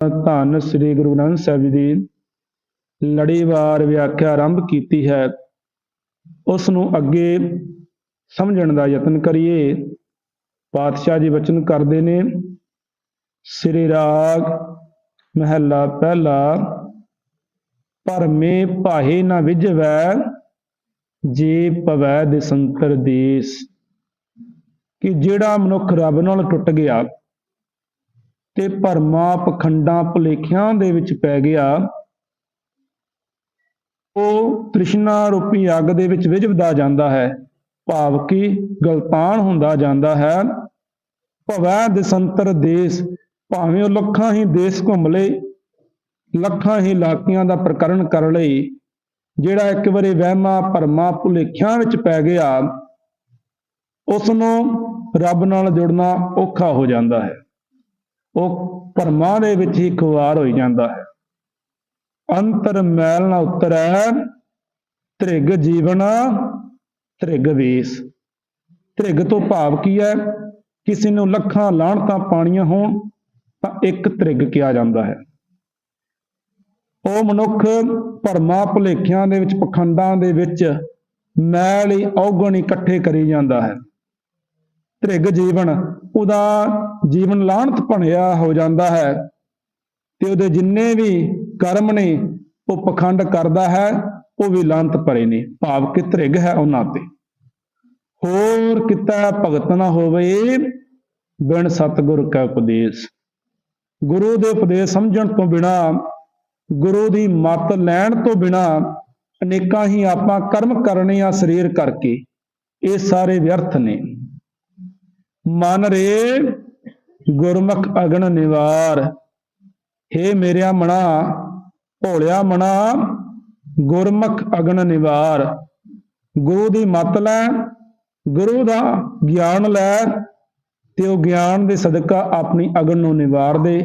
ਧੰਨ ਸ੍ਰੀ ਗੁਰੂ ਗ੍ਰੰਥ ਸਾਹਿਬ ਜੀ ਦੀ ਲੜੀਵਾਰ ਵਿਆਖਿਆ ਆਰੰਭ ਕੀਤੀ ਹੈ। ਉਸ ਨੂੰ ਅੱਗੇ ਸਮਝਣ ਦਾ ਯਤਨ ਕਰੀਏ। ਪਾਤਸ਼ਾਹ ਜੀ ਬਚਨ ਕਰਦੇ ਨੇ, ਸ੍ਰੀ ਰਾਗ ਮਹੱਲਾ ਪਹਿਲਾ, ਭਰਮੇ ਭਾਹੇ ਨਾ ਵਿਜਵੈ, ਜੇ ਪਵੈ ਦੇ ਦੇਸ। ਕਿ ਜਿਹੜਾ ਮਨੁੱਖ ਰੱਬ ਨਾਲ ਟੁੱਟ ਗਿਆ ਤੇ ਭਰਮਾਂ ਪਖੰਡਾਂ ਭੁਲੇਖਿਆਂ ਦੇ ਵਿੱਚ ਪੈ ਗਿਆ। ਉਹ ਤ੍ਰਿਸ਼ਨਾ ਰੂਪੀ ਅੱਗ ਦੇ ਵਿੱਚ ਵਿਝਵਦਾ ਜਾਂਦਾ ਹੈ। ਭਾਵ ਕਿ ਗਲਤਾਨ ਹੁੰਦਾ ਜਾਂਦਾ ਹੈ। ਭਵੈ ਦਸੰਤਰ ਦੇਸ਼, ਭਾਵੇਂ ਉਹ ਲੱਖਾਂ ਹੀ ਦੇਸ਼ ਘੁੰਮ ਲਏ ਲੱਖਾਂ ਹੀ ਇਲਾਕਿਆਂ ਦਾ ਪ੍ਰਕਰਣ ਕਰ ਲਈ ਜਿਹੜਾ ਇੱਕ ਵਾਰੀ ਵਹਿਮਾਂ ਭਰਮਾਂ ਭੁਲੇਖਿਆਂ ਵਿੱਚ ਪੈ ਗਿਆ ਉਸ ਨੂੰ ਰੱਬ ਨਾਲ ਜੁੜਨਾ ਔਖਾ ਹੋ ਜਾਂਦਾ ਹੈ। ਉਹ ਭਰਮਾਂ ਦੇ ਵਿੱਚ ਹੀ ਖੁਆਰ ਹੋਈ ਜਾਂਦਾ ਹੈ। ਅੰਤਰ ਮੈਲ ਨਾ ਉਤਰੈ, ਤ੍ਰਿਗ ਜੀਵਨ, ਤ੍ਰਿਗ ਵੇਸ। ਤ੍ਰਿਗ ਤੋਂ ਭਾਵ ਕੀ ਹੈ? ਕਿਸੇ ਨੂੰ ਲੱਖਾਂ ਲਾਹਣਤਾਂ ਪਾਣੀਆਂ ਹੋਣ, ਤਾਂ ਇੱਕ ਤ੍ਰਿਗ ਕਿਹਾ ਜਾਂਦਾ ਹੈ। ਉਹ ਮਨੁੱਖ ਭਰਮਾਂ ਭੁਲੇਖਿਆਂ ਦੇ ਵਿੱਚ, ਪਖੰਡਾਂ ਦੇ ਵਿੱਚ ਮੈਲ ਹੀ ਔਗਣ ਇਕੱਠੇ ਕਰੀ ਜਾਂਦਾ ਹੈ। ਤ੍ਰਿਗ ਜੀਵਨ, ਉਹਦਾ ਜੀਵਨ ਲਾਹਣਤ ਭਣਿਆ ਹੋ ਜਾਂਦਾ ਹੈ ਤੇ ਉਹਦੇ ਜਿੰਨੇ ਵੀ ਕਰਮ ਨੇ, ਉਹ ਪਖੰਡ ਕਰਦਾ ਹੈ, ਉਹ ਵੀ ਲਾਂਤ ਭਰੇ ਨੇ, ਭਾਵ ਕਿ ਤ੍ਰਿਗ ਹੈ ਉਹਨਾਂ ਤੇ। ਹੋਰ ਕਿਤਾ ਭਗਤ ਨਾ ਹੋਵੇ, ਬਿਨ ਸਤਿਗੁਰ ਕਾ ਉਪਦੇਸ਼। ਗੁਰੂ ਦੇ ਉਪਦੇਸ਼ ਸਮਝਣ ਤੋਂ ਬਿਨਾ, ਗੁਰੂ ਦੀ ਮੱਤ ਲੈਣ ਤੋਂ ਬਿਨਾ, ਅਨੇਕਾਂ ਹੀ ਆਪਾਂ ਕਰਮ ਕਰਨੇ ਆ ਸਰੀਰ ਕਰਕੇ, ਇਹ ਸਾਰੇ ਵਿਅਰਥ ਨੇ। ਮਨ ਰੇ ਗੁਰਮੁਖ ਅਗਣ ਨਿਵਾਰ। ਹੇ ਮੇਰਿਆ ਮਣਾ, ਭੋਲਿਆ ਮਣਾ, ਗੁਰਮੁਖ ਅਗਣ ਨਿਵਾਰ। ਗੁਰੂ ਦੀ ਮਤ ਲੈ, ਗੁਰੂ ਦਾ ਗਿਆਨ ਲੈ, ਤੇ ਉਹ ਗਿਆਨ ਦੇ ਸਦਕਾ ਆਪਣੀ ਅਗਨ ਨੂੰ ਨਿਵਾਰ ਦੇ।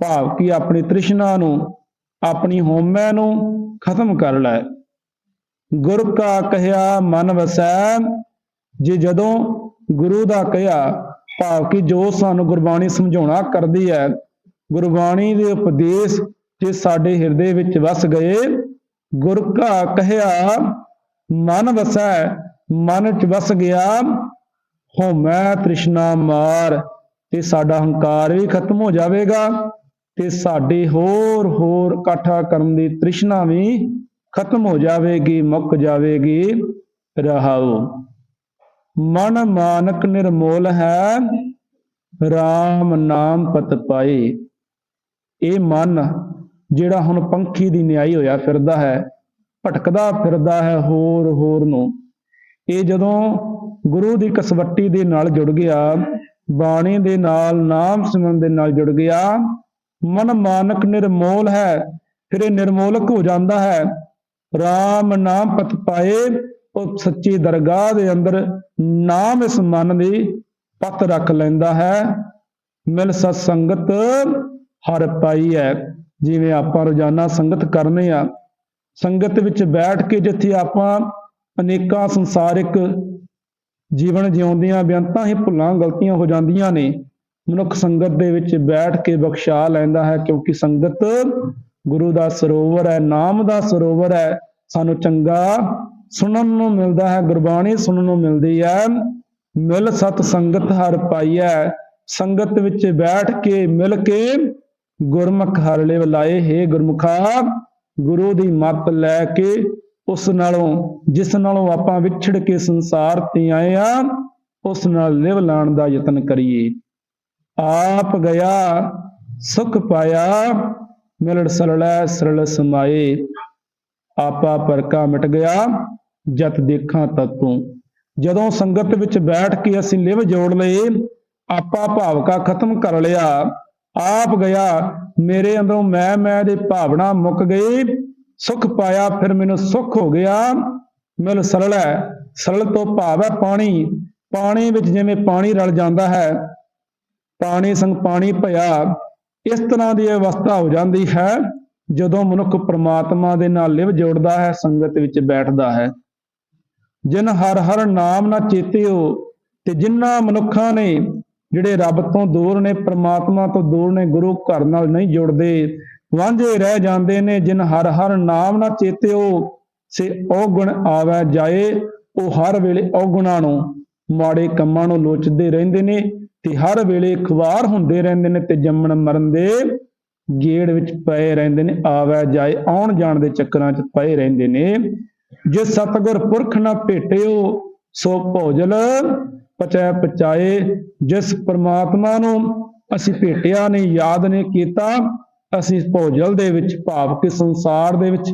ਭਾਵ ਕਿ ਆਪਣੀ ਤ੍ਰਿਸ਼ਨਾ ਨੂੰ, ਆਪਣੀ ਹੋਮੈ ਨੂੰ ਖਤਮ ਕਰ ਲੈ। ਗੁਰ ਕਾ ਕਹਿਆ ਮਨ ਵਸੈ, ਜੇ ਜਦੋਂ ਗੁਰੂ ਦਾ ਕਿਹਾ, ਭਾਵ ਕਿ ਜੋ ਸਾਨੂੰ ਗੁਰਬਾਣੀ ਸਮਝਾਉਣਾ ਕਰਦੀ ਹੈ, ਗੁਰਬਾਣੀ ਦੇ ਉਪਦੇਸ਼ ਜੇ ਸਾਡੇ ਹਿਰਦੇ ਵਿੱਚ ਵਸ ਗਏ, ਗੁਰ ਕਾ ਕਹਿਆ, ਮਨ ਵਸੈ, ਮਨ ਚ ਵਸ ਗਿਆ ਹਉਮੈ ਤ੍ਰਿਸ਼ਨਾ ਮਾਰ, ਤੇ ਸਾਡਾ ਹੰਕਾਰ ਵੀ ਖਤਮ ਹੋ ਜਾਵੇਗਾ, ਤੇ ਸਾਡੇ ਹੋਰ ਹੋਰ ਇਕੱਠਾ ਕਰਨ ਦੀ ਤ੍ਰਿਸ਼ਨਾ ਵੀ ਖਤਮ ਹੋ ਜਾਵੇਗੀ, ਮੁੱਕ ਜਾਵੇਗੀ ਰਹਾਉ ਮਨ ਮਾਨਕ ਨਿਰਮੋਲ ਹੈ RAM ਨਾਮ ਪਤ ਪਾਏ। ਇਹ ਮਨ ਜਿਹੜਾ ਹੁਣ ਪੰਖੀ ਦੀ ਨਿਆਈ ਹੋਇਆ ਫਿਰਦਾ ਹੈ, ਭਟਕਦਾ ਫਿਰਦਾ ਹੈ ਹੋਰ ਹੋਰ ਨੂੰ। ਇਹ ਜਦੋਂ ਗੁਰੂ ਦੀ ਕਸਵੱਟੀ ਦੇ ਨਾਲ ਜੁੜ ਗਿਆ, ਬਾਣੀ ਦੇ ਨਾਲ, ਨਾਮ ਸਿਮਰਨ ਦੇ ਨਾਲ ਜੁੜ ਗਿਆ, ਮਨ ਮਾਨਕ ਨਿਰਮੋਲ ਹੈ, ਫਿਰ ਇਹ ਨਿਰਮੋਲਕ ਹੋ ਜਾਂਦਾ ਹੈ। RAM ਨਾਮ ਪਤ ਪਾਏ ਉਹ ਸੱਚੀ ਦਰਗਾਹ ਦੇ ਅੰਦਰ ਨਾਮ ਇਸ ਮਨ ਦੀ ਪਤ ਰੱਖ ਲੈਂਦਾ ਹੈ। ਮਿਲ ਸਤ ਸੰਗਤ ਹਰ ਪਾਈ ਹੈ। ਜਿਵੇਂ ਆਪਾਂ ਰੋਜ਼ਾਨਾ ਸੰਗਤ ਕਰਨੇ ਆ, ਸੰਗਤ ਵਿੱਚ ਬੈਠ ਕੇ ਜਿੱਥੇ ਆਪਾਂ ਅਨੇਕਾਂ ਸੰਸਾਰਿਕ ਜੀਵਨ ਜਿਉਂਦਿਆਂ ਬੇਅੰਤਾਂ ਹੀ ਭੁੱਲਾਂ, ਗਲਤੀਆਂ ਹੋ ਜਾਂਦੀਆਂ ਨੇ, ਮਨੁੱਖ ਸੰਗਤ ਦੇ ਵਿੱਚ ਬੈਠ ਕੇ ਬਖਸ਼ਾ ਲੈਂਦਾ ਹੈ ਕਿਉਂਕਿ ਸੰਗਤ ਗੁਰੂ ਦਾ ਸਰੋਵਰ ਹੈ, ਨਾਮ ਦਾ ਸਰੋਵਰ ਹੈ। ਸਾਨੂੰ ਚੰਗਾ ਸੁਣਨ ਨੂੰ ਮਿਲਦਾ ਹੈ, ਗੁਰਬਾਣੀ ਸੁਣਨ ਨੂੰ ਮਿਲਦੀ ਹੈ। ਮਿਲ ਸਤ ਸੰਗਤ ਹਰ ਪਾਈਐ। ਸੰਗਤ ਵਿੱਚ ਬੈਠ ਕੇ ਮਿਲ ਕੇ ਗੁਰਮੁਖ ਹਰ ਲਿਵ ਲਾਏ। ਹੈ ਗੁਰਮੁਖਾ, ਗੁਰੂ ਦੀ ਮੱਤ ਲੈ ਕੇ ਉਸ ਨਾਲੋਂ, ਜਿਸ ਨਾਲੋਂ ਆਪਾਂ ਵਿਛੜ ਕੇ ਸੰਸਾਰ ਤੇ ਆਏ ਆ, ਉਸ ਨਾਲ ਲਿਵ ਲਾਣ ਦਾ ਯਤਨ ਕਰੀਏ। ਆਪ ਗਿਆ, ਸੁਖ ਪਾਇਆ ਮਿਲੜ ਸਰਲੈ ਸਰਲ ਸਮਾਏ। ਆਪਾ ਪਰਕਾ ਮਿਟ ਗਿਆ। ਜਤ ਦੇਖਾਂ ਤਤੋਂ ਜਦੋਂ ਸੰਗਤ ਵਿੱਚ ਬੈਠ ਕੇ ਅਸੀਂ ਲਿਵ ਜੋੜ ਲਏ, ਆਪਾ ਭਾਵਕਾ ਖਤਮ ਕਰ ਲਿਆ। ਆਪ ਗਿਆ, ਮੇਰੇ ਅੰਦਰੋਂ ਮੈਂ ਮੈਂ ਦੇ ਭਾਵਨਾ ਮੁੱਕ ਗਈ। ਸੁਖ ਪਾਇਆ, ਫਿਰ ਮੈਨੂੰ ਸੁਖ ਹੋ ਗਿਆ। ਮਿਲ ਸਰਲ ਹੈ, ਸਰਲ ਤੋਂ ਭਾਵ ਹੈ ਪਾਣੀ। ਪਾਣੀ ਵਿੱਚ ਜਿਵੇਂ ਪਾਣੀ ਰਲ ਜਾਂਦਾ ਹੈ, ਪਾਣੀ ਸੰਗ ਪਾਣੀ ਭਇਆ। ਇਸ ਤਰ੍ਹਾਂ ਦੀ ਅਵਸਥਾ ਹੋ ਜਾਂਦੀ ਹੈ, ਜਦੋਂ ਮਨੁੱਖ ਪ੍ਰਮਾਤਮਾ ਦੇ ਨਾਲ ਲਿਵ ਜੋੜਦਾ ਹੈ, ਸੰਗਤ ਵਿੱਚ ਬੈਠਦਾ ਹੈ। ਜਿਨ ਹਰ ਹਰ ਨਾਮ ਨਾ ਚੇਤਿਓ ਤੇ ਜਿਨ੍ਹਾਂ ਮਨੁੱਖਾਂ ਨੇ ਜਿਹੜੇ ਰੱਬ ਤੋਂ ਦੂਰ ਨੇ, ਪ੍ਰਮਾਤਮਾ ਤੋਂ ਦੂਰ ਨੇ, ਗੁਰੂ ਘਰ ਨਾਲ ਨਹੀਂ ਜੁੜਦੇ, ਵਾਂਝੇ ਰਹਿ ਜਾਂਦੇ ਨੇ, ਜਿਨ ਹਰ ਹਰ ਨਾਮ ਨਾ ਚੇਤਿਓ, ਸੇ ਔਗੁਣ ਆਵੈ ਜਾਏ, ਉਹ ਹਰ ਵੇਲੇ ਔਗੁਣਾਂ ਨੂੰ, ਮਾੜੇ ਕੰਮਾਂ ਨੂੰ ਲੋਚਦੇ ਰਹਿੰਦੇ ਨੇ ਤੇ ਹਰ ਵੇਲੇ ਖੁਆਰ ਹੁੰਦੇ ਰਹਿੰਦੇ ਨੇ ਤੇ ਜੰਮਣ ਮਰਨ ਦੇ ਗੇੜ ਵਿੱਚ ਪਏ ਰਹਿੰਦੇ ਨੇ, ਆਵੈ ਜਾਏ, ਆਉਣ ਜਾਣ ਦੇ ਚੱਕਰਾਂ 'ਚ ਪਏ ਰਹਿੰਦੇ ਨੇ। ਜੇ ਸਤਿਗੁਰ ਪੁਰਖ ਨਾ ਭੇਟਿਓ, ਸੋ ਭੋਜਲ ਪਚੈ ਪਚਾਏ। ਜਿਸ ਪਰਮਾਤਮਾ ਨੂੰ ਅਸੀਂ ਭੇਟਿਆ ਨਹੀਂ, ਯਾਦ ਨਹੀਂ ਕੀਤਾ, ਅਸੀਂ ਭੋਜਲ ਦੇ ਵਿੱਚ ਭਾਵ ਕਿ ਸੰਸਾਰ ਦੇ ਵਿੱਚ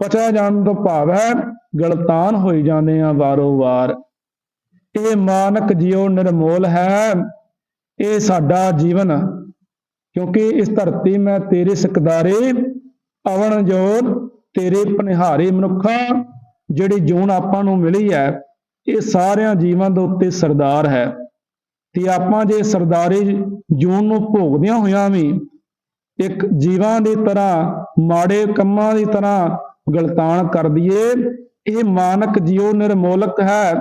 ਪਚਾ ਜਾਣ ਤੋਂ ਭਾਵ ਹੈ, ਗਲਤਾਨ ਹੋਈ ਜਾਂਦੇ ਆ ਵਾਰੋ ਵਾਰ। ਇਹ ਮਾਨਕ ਜਿਉ ਨਿਰਮੋਲ ਹੈ, ਇਹ ਸਾਡਾ ਜੀਵਨ। ਕਿਉਂਕਿ ਇਸ ਧਰਤੀ ਮੈਂ ਤੇਰੇ ਸਿਕਦਾਰੇ, ਅਵਣ ਜੋਤ ਤੇਰੇ ਪਨਿਹਾਰੇ ਮਨੁੱਖਾ ਜਿਹੜੀ ਜੂਨ ਆਪਾਂ ਨੂੰ ਮਿਲੀ ਹੈ, ਇਹ ਸਾਰਿਆਂ ਜੀਵਾਂ ਦੇ ਉੱਤੇ ਸਰਦਾਰ ਹੈ। ਤੇ ਆਪਾਂ ਜੇ ਸਰਦਾਰੀ ਜੂਨ ਨੂੰ ਭੋਗਦਿਆਂ ਹੋਇਆਂ ਵੀ ਇੱਕ ਜੀਵਾਂ ਦੀ ਤਰ੍ਹਾਂ, ਮਾੜੇ ਕੰਮਾਂ ਦੀ ਤਰ੍ਹਾਂ ਗਲਤਾਨ ਕਰ ਦਈਏ, ਇਹ ਮਾਨਕ ਜਿਉ ਨਿਰਮੋਲਕ ਹੈ।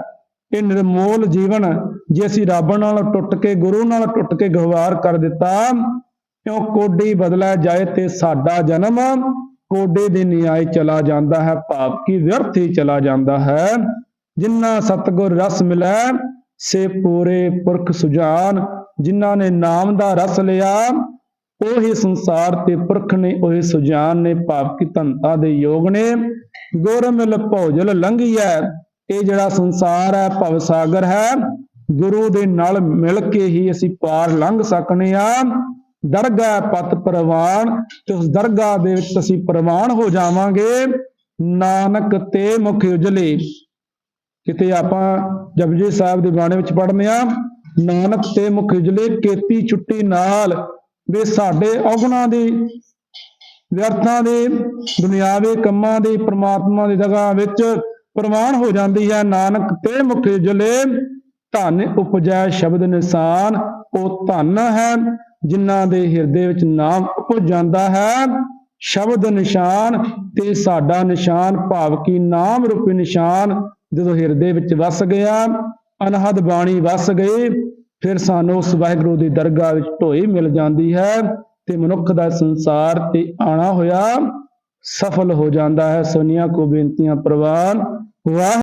ਇਹ ਨਿਰਮੋਲ ਜੀਵਨ ਜੇ ਅਸੀਂ ਰੱਬ ਨਾਲ ਟੁੱਟ ਕੇ, ਗੁਰੂ ਨਾਲ ਟੁੱਟ ਕੇ ਗਵਾਰ ਕਰ ਦਿੱਤਾ, ਕਿਉਂ ਕੋਡੀ ਬਦਲਿਆ ਜਾਏ ਤੇ ਸਾਡਾ ਜਨਮ? ਕੋਡੇ ਦੇ ਨਿਆਏ ਚਲਾ ਜਾਂਦਾ ਹੈ, ਭਾਵ ਕਿ ਵਿਅਰਥ ਹੀ ਚਲਾ ਜਾਂਦਾ ਹੈ। ਜਿਨ੍ਹਾਂ ਸਤਗੁਰ ਰਸ ਮਿਲੈ, ਸੇ ਪੂਰੇ ਪੁਰਖ ਸੁਜਾਨ। ਜਿਨ੍ਹਾਂ ਨੇ ਨਾਮ ਦਾ ਰਸ ਲਿਆ, ਉਹੀ ਸੰਸਾਰ ਤੇ ਪੁਰਖ ਨੇ, ਉਹੀ ਸੁਜਾਨ ਨੇ, ਭਾਵ ਕਿ ਧੰਤਾ ਦੇ ਯੋਗ ਨੇ। ਗੁਰਮਿਲ ਭੋਜਲ ਲੰਘੀ ਹੈ ਇਹ ਜਿਹੜਾ ਸੰਸਾਰ ਹੈ, ਭਵ ਸਾਗਰ ਹੈ, ਗੁਰੂ ਦੇ ਨਾਲ ਮਿਲ ਕੇ ਹੀ ਅਸੀਂ ਪਾਰ ਲੰਘ ਸਕਨੇ ਆ। ਦਰਗਾਹ ਪਤ ਪ੍ਰਵਾਨ ਤੇ ਉਸ ਦਰਗਾਹ ਦੇ ਵਿੱਚ ਅਸੀਂ ਪ੍ਰਵਾਨ ਹੋ ਜਾਵਾਂਗੇ। ਨਾਨਕ ਤੇ ਮੁਖ ਉਜਲੇ। ਕਿਤੇ ਆਪਾਂ ਜਪਜੀ ਸਾਹਿਬ ਦੇ ਬਾਣੀ ਵਿੱਚ ਪੜ੍ਹਨੇ ਆ, ਨਾਨਕ ਤੇ ਮੁਖ ਉਜਲੇ, ਕੇਤੀ ਛੁੱਟੀ ਨਾਲ ਵੀ ਸਾਡੇ ਔਗੁਣਾਂ ਦੇ, ਵਿਅਰਥਾਂ ਦੇ, ਦੁਨਿਆਵੇ ਕੰਮਾਂ ਦੀ, ਪ੍ਰਮਾਤਮਾ ਦੀ ਜਗ੍ਹਾ ਵਿੱਚ ਪ੍ਰਮਾਣ ਹੋ ਜਾਂਦੀ ਹੈ। ਨਾਨਕ ਤੇ ਮੁਖ ਉਜਲੇ, ਧਨ ਉਪਜੈ ਸ਼ਬਦ ਨਿਸ਼ਾਨ, ਉਹ ਧਨ ਹੈ। ਜਿਨ੍ਹਾਂ ਦੇ ਹਿਰਦੇ ਵਿੱਚ ਨਾਮ ਉਪਜ ਜਾਂਦਾ ਹੈ, ਸ਼ਬਦ ਨਿਸ਼ਾਨ ਤੇ ਸਾਡਾ ਨਿਸ਼ਾਨ ਭਾਵ ਕੀ ਨਾਮ ਰੂਪੀ ਨਿਸ਼ਾਨ ਜਦੋਂ ਹਿਰਦੇ ਵਿੱਚ ਵਸ ਗਿਆ, ਅਨਹਦ ਬਾਣੀ ਵਸ ਗਈ, ਫਿਰ ਸਾਨੂੰ ਉਸ ਵਾਹਿਗੁਰੂ ਦੀ ਦਰਗਾਹ ਵਿੱਚ ਢੋਈ ਮਿਲ ਜਾਂਦੀ ਹੈ ਤੇ ਮਨੁੱਖ ਦਾ ਸੰਸਾਰ ਤੇ ਆਣਾ ਹੋਇਆ ਸਫਲ ਹੋ ਜਾਂਦਾ ਹੈ। ਸੋਨੀਆ ਕੋ ਬੇਨਤੀਆਂ ਪ੍ਰਵਾਨ। ਵਾਹ